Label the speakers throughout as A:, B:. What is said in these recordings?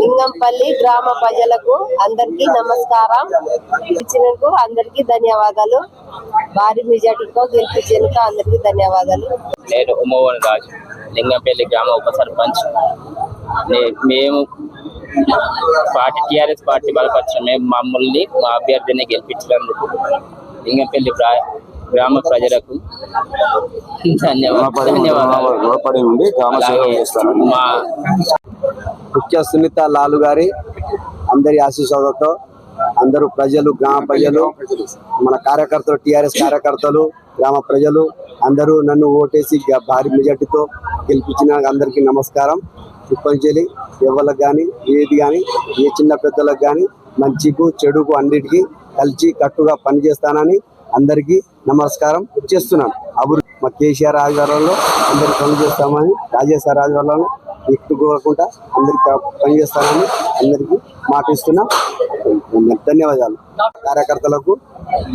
A: లింగంపల్లి గ్రామ ప్రజలకు అందరికీ నమస్కారం. ఇచ్చినందుకు అందరికీ ధన్యవాదాలు. భారీ మెజార్టీతో గెలిపించేందుకు అందరికీ ధన్యవాదాలు.
B: నేను ఉమ్మోహన్ రాజు లింగంపల్లి గ్రామ ఉప సర్పంచ్. మేము పార్టీ టిఆర్ఎస్ పార్టీ బలపరిచిన మేము మమ్మల్ని మా అభ్యర్థిని గెలిపించినందుకు లింగంపల్లి గ్రామ ప్రజలకు ధన్యవాదాలు. మా
C: ముఖ్య సునీత లాలు గారి అందరి ఆశీస్సులతో అందరూ ప్రజలు గ్రామ ప్రజలు మన కార్యకర్తలు టిఆర్ఎస్ కార్యకర్తలు గ్రామ ప్రజలు అందరూ నన్ను ఓటేసి భారీ మెజార్టీతో గెలిపించిన అందరికీ నమస్కారం. ఇప్పటించేది ఎవరికి కానీ ఏది కానీ ఏ చిన్న పెద్దలకు కానీ మంచికు చెడుకు అన్నిటికీ కలిసి కట్టుగా పనిచేస్తానని అందరికీ నమస్కారం చేస్తున్నాను. అభివృద్ధి మా కేసీఆర్ ఆధ్వర్యంలో అందరికి పని చేస్తామని ఆధ్వర్యంలో ఎక్కువకుండా అందరికి పనిచేస్తానని అందరికీ మాటిస్తున్నాం ధన్యవాదాలు. కార్యకర్తలకు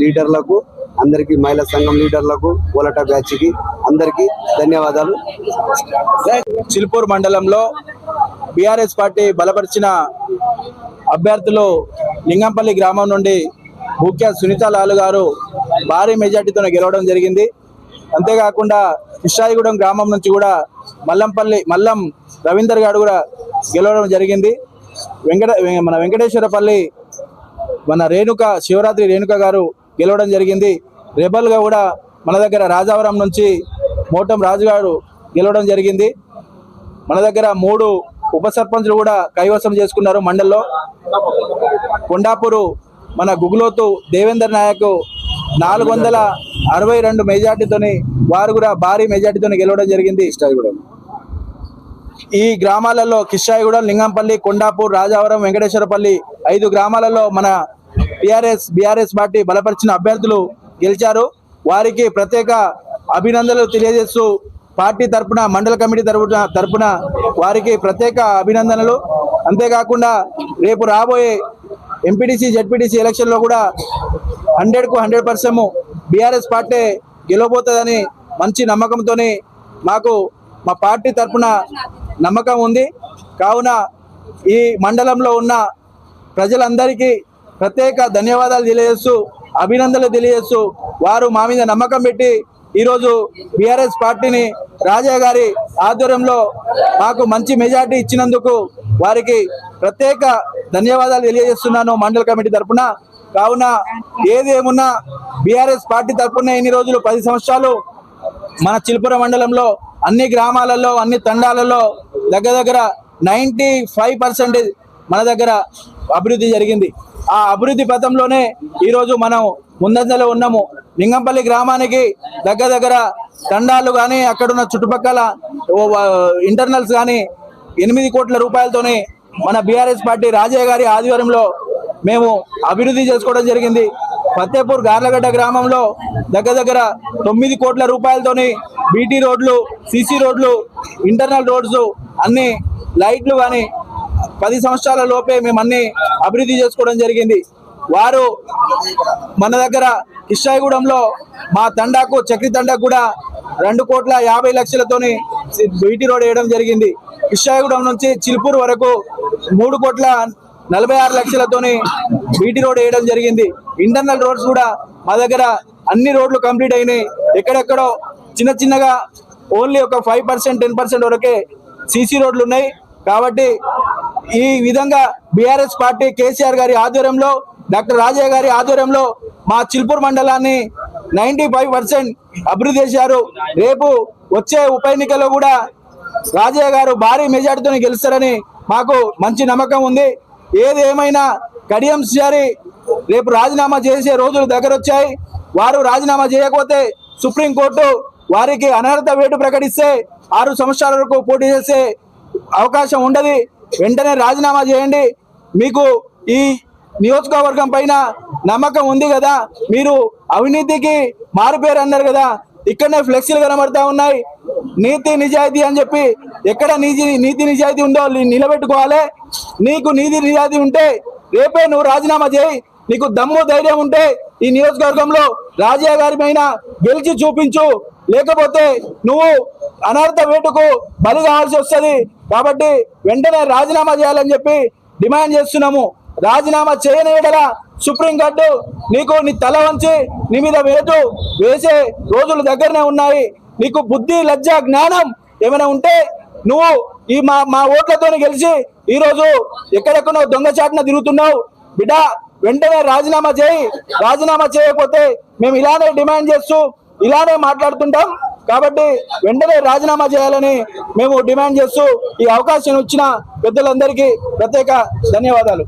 C: లీడర్లకు అందరికీ మహిళా సంఘం లీడర్లకు కోలట బ్యాచ్కి అందరికీ ధన్యవాదాలు.
D: చిల్పూర్ మండలంలో బీఆర్ఎస్ పార్టీ బలపరిచిన అభ్యర్థులు లింగంపల్లి గ్రామం నుండి ముఖ్య సునీత లాలు గారు భారీ మెజార్టీతో గెలవడం జరిగింది. అంతేకాకుండా కృష్ణాయిగూడెం గ్రామం నుంచి కూడా మల్లంపల్లి మల్లం రవీందర్ గారు కూడా గెలవడం జరిగింది. వెంకట మన వెంకటేశ్వరపల్లి మన రేణుక శివరాత్రి రేణుక గారు గెలవడం జరిగింది. రెబల్గా కూడా మన దగ్గర రాజావరం నుంచి మోటం రాజు గారు గెలవడం జరిగింది. మన దగ్గర మూడు ఉప సర్పంచ్లు కూడా కైవసం చేసుకున్నారు మండల్లో. కొండాపూరు మన గుగులోతు దేవేందర్ నాయక్ నాలుగు వందల అరవై రెండు మెజార్టీతోని వారు కూడా భారీ మెజార్టీతోని గెలవడం జరిగింది. ఈ గ్రామాలలో కిషాయిగూడెం లింగంపల్లి కొండాపూర్ రాజావరం వెంకటేశ్వరపల్లి ఐదు గ్రామాలలో మన టిఆర్ఎస్ బిఆర్ఎస్ పార్టీ బలపరిచిన అభ్యర్థులు గెలిచారు. వారికి ప్రత్యేక అభినందనలు తెలియజేస్తూ పార్టీ తరపున మండల కమిటీ తరపున తరపున వారికి ప్రత్యేక అభినందనలు. అంతేకాకుండా రేపు రాబోయే ఎంపీటీసీ జెడ్పీటీసీ ఎలక్షన్లో కూడా హండ్రెడ్కు హండ్రెడ్ పర్సెంట్ బీఆర్ఎస్ పార్టీ గెలవబోతుందని మంచి నమ్మకంతో మాకు మా పార్టీ తరపున నమ్మకం ఉంది. కావున ఈ మండలంలో ఉన్న ప్రజలందరికీ ప్రత్యేక ధన్యవాదాలు తెలియజేస్తూ అభినందనలు తెలియజేస్తూ వారు మా మీద నమ్మకం పెట్టి ఈరోజు బీఆర్ఎస్ పార్టీని రాజా గారి ఆధ్వర్యంలో మాకు మంచి మెజార్టీ ఇచ్చినందుకు వారికి ప్రత్యేక ధన్యవాదాలు తెలియజేస్తున్నాను. మండల కమిటీ తరపున కావున ఏది ఏమున్నా బీఆర్ఎస్ పార్టీ తరపున ఎన్ని రోజులు పది సంవత్సరాలు మన చిలుపుర మండలంలో అన్ని గ్రామాలలో అన్ని తండాలలో దగ్గర దగ్గర నైంటీ ఫైవ్ పర్సెంటేజ్ మన దగ్గర అభివృద్ధి జరిగింది. ఆ అభివృద్ధి పథంలోనే ఈరోజు మనం ముందంజలో ఉన్నాము. లింగంపల్లి గ్రామానికి దగ్గర దగ్గర తండాలు కానీ అక్కడున్న చుట్టుపక్కల ఇంటర్నల్స్ కానీ ఎనిమిది కోట్ల రూపాయలతోనే మన బీఆర్ఎస్ పార్టీ రాజయ్య గారి ఆధ్వర్యంలో మేము అభివృద్ధి చేసుకోవడం జరిగింది. ఫతేపూర్ గార్లగడ్డ గ్రామంలో దగ్గర దగ్గర తొమ్మిది కోట్ల రూపాయలతోని బీటీ రోడ్లు సీసీ రోడ్లు ఇంటర్నల్ రోడ్స్ అన్ని లైట్లు కానీ పది సంవత్సరాల లోపే మేము అన్ని అభివృద్ధి చేసుకోవడం జరిగింది. వారు మన దగ్గర కిష్టాయిగూడెంలో మా తండాకు చక్రి తండాకు కూడా రెండు కోట్ల యాభై లక్షలతోని బీటీ రోడ్ వేయడం జరిగింది. కిష్టాయిగూడెం నుంచి చిలుపూరు వరకు మూడు కోట్ల నలభై ఆరు లక్షలతోని బీటీ రోడ్ వేయడం జరిగింది. ఇంటర్నల్ రోడ్స్ కూడా మా దగ్గర అన్ని రోడ్లు కంప్లీట్ అయినాయి. ఎక్కడెక్కడో చిన్న చిన్నగా ఓన్లీ ఒక ఫైవ్ పర్సెంట్ టెన్ పర్సెంట్ వరకే సీసీ రోడ్లు ఉన్నాయి. కాబట్టి ఈ విధంగా బీఆర్ఎస్ పార్టీ కేసీఆర్ గారి ఆధ్వర్యంలో డాక్టర్ రాజయ్య గారి ఆధ్వర్యంలో మా చిల్పూర్ మండలాన్ని నైన్టీ ఫైవ్ పర్సెంట్ అభివృద్ధి చేశారు. రేపు వచ్చే ఉప ఎన్నికల్లో కూడా రాజయ్య గారు భారీ మెజార్టీతో గెలుస్తారని మాకు మంచి నమ్మకం ఉంది. ఏది ఏమైనా కడియంస్ జారీ రేపు రాజీనామా చేసే రోజులు దగ్గర వచ్చాయి వారు రాజీనామా చేయకపోతే సుప్రీంకోర్టు వారికి అనర్హత వేటు ప్రకటిస్తే ఆరు సంవత్సరాల వరకు పోటీ చేసే అవకాశం ఉండదు. వెంటనే రాజీనామా చేయండి. మీకు ఈ నియోజకవర్గం పైన నమ్మకం ఉంది కదా. మీరు అవినీతికి మారుపేరు అన్నారు కదా. ఇక్కడనే ఫ్లెక్సీలు కనబడతా ఉన్నాయి. నీతి నిజాయితీ అని చెప్పి ఎక్కడ నీతి నీతి నిజాయితీ ఉందో నిలబెట్టుకోవాలి. నీకు నీతి నిజాయితీ ఉంటే రేపే నువ్వు రాజీనామా చేయి. నీకు దమ్ము ధైర్యం ఉంటే ఈ నియోజకవర్గంలో రాజయ్య గారి పైన గెలిచి చూపించు. లేకపోతే నువ్వు అనర్థ వేటుకు బలి కావాల్సి వస్తుంది. కాబట్టి వెంటనే రాజీనామా చేయాలని చెప్పి డిమాండ్ చేస్తున్నాము. రాజీనామా చేయని ఎడల సుప్రీంకోర్టు నీకు నీ తల వంచి నీ మీద వేటు వేసే రోజులు దగ్గరనే ఉన్నాయి. నీకు బుద్ధి లజ్జ జ్ఞానం ఏమైనా ఉంటే నువ్వు ఈ మా మా ఓట్లతో గెలిచి ఈరోజు ఎక్కడెక్కడో దొంగచాటున తిరుగుతున్నావు. బిడ్డ వెంటనే రాజీనామా చేయి. రాజీనామా చేయకపోతే మేము ఇలానే డిమాండ్ చేస్తూ ఇలానే మాట్లాడుతుంటాం. కాబట్టి వెంటనే రాజీనామా చేయాలని మేము డిమాండ్ చేస్తూ ఈ అవకాశం ఇచ్చిన పెద్దలందరికీ ప్రత్యేక ధన్యవాదాలు.